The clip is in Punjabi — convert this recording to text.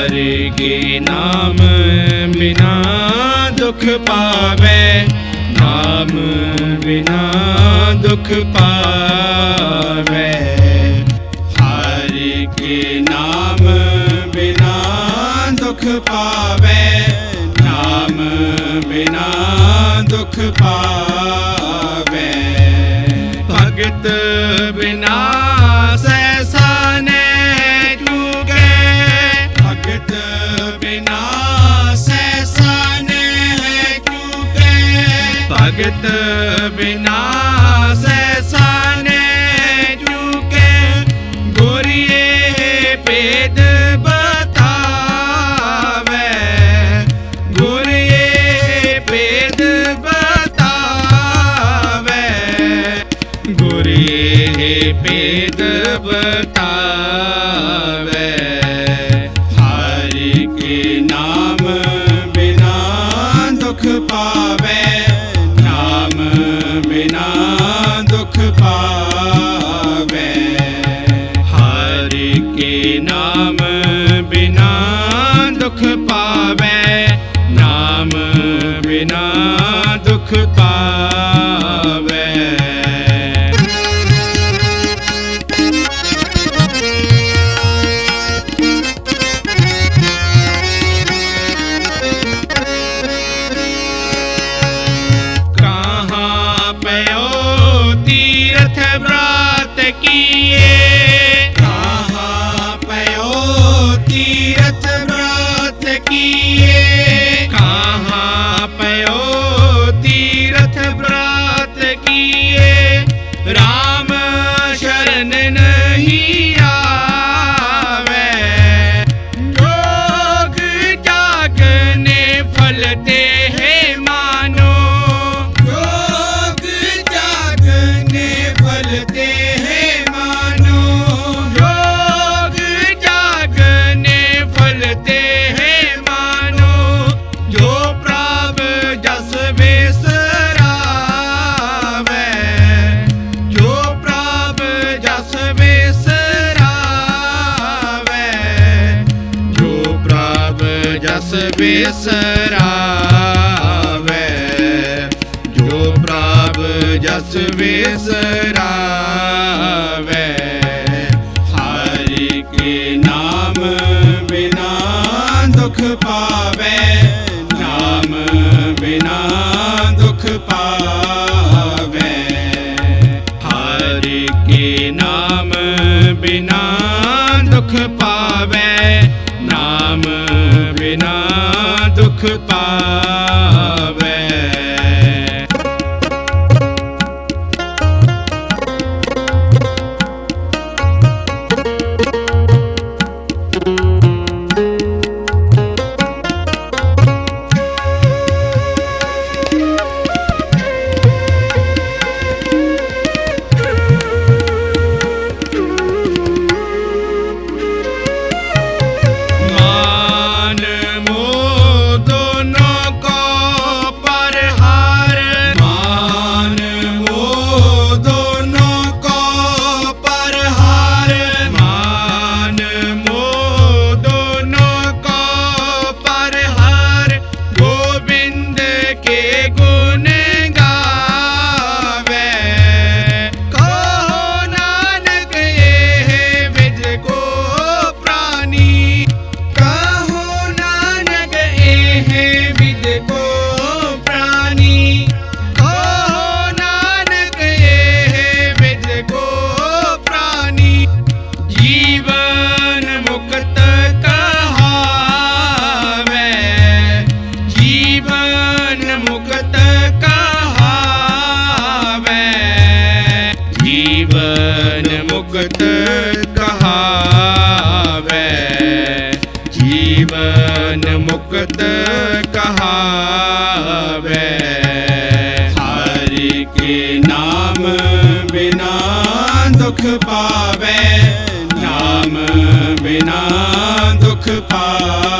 ਹਰਿ ਕੀ ਨਾਮ ਬਿਨਾ ਦੁਖ ਪਾਵੇ, ਨਾਮ ਬਿਨਾ ਦੁਖ ਪਾਵੇ। ਹਰਿ ਕੀ ਨਾਮ ਬਿਨਾ ਦੁਖ ਪਾਵੇ, ਨਾਮ ਬਿਨਾ ਦੁਖ ਪਾਵੇ ਭਗਤ ਬਿਨਾ ਸੈਸਾਨੇ ਚੁਕੇ ਗੁਰੀਏ ਭੇਦ ਦੁਖ ਪਾਵੇ ਹਰਿ ਕੇ ਨਾਮ ਬਿਨਾ ਦੁਖ ਪਾ ਪਇਓ ਤੀਰਥ ਬ੍ਰਾਤ ਪ੍ਰਭ ਜਸ ਬਿਸਰਾਵੇ, ਜੋ ਪ੍ਰਭ ਜਸ ਬਿਸਰਾਵੇ, ਹਰਿ ਕੇ ਨਾਮ ਬਿਨਾ ਦੁਖ ਪਾਵੇ, ਨਾਮ ਬਿਨਾ ਦੁਖ ਪਾਵੇ, ਹਰਿ ਕੇ ਨਾਮ ਬਿਨਾ ਦੁਖ ਪਾਵੇ ਦੁਖ ਮੁਕਤ ਕਹਾਵੇ। ਹਰਿ ਕੇ ਨਾਮ ਬਿਨਾ ਦੁਖ ਪਾਵੇ। ਨਾਮ ਬਿਨਾ ਦੁਖ ਪਾਵੇ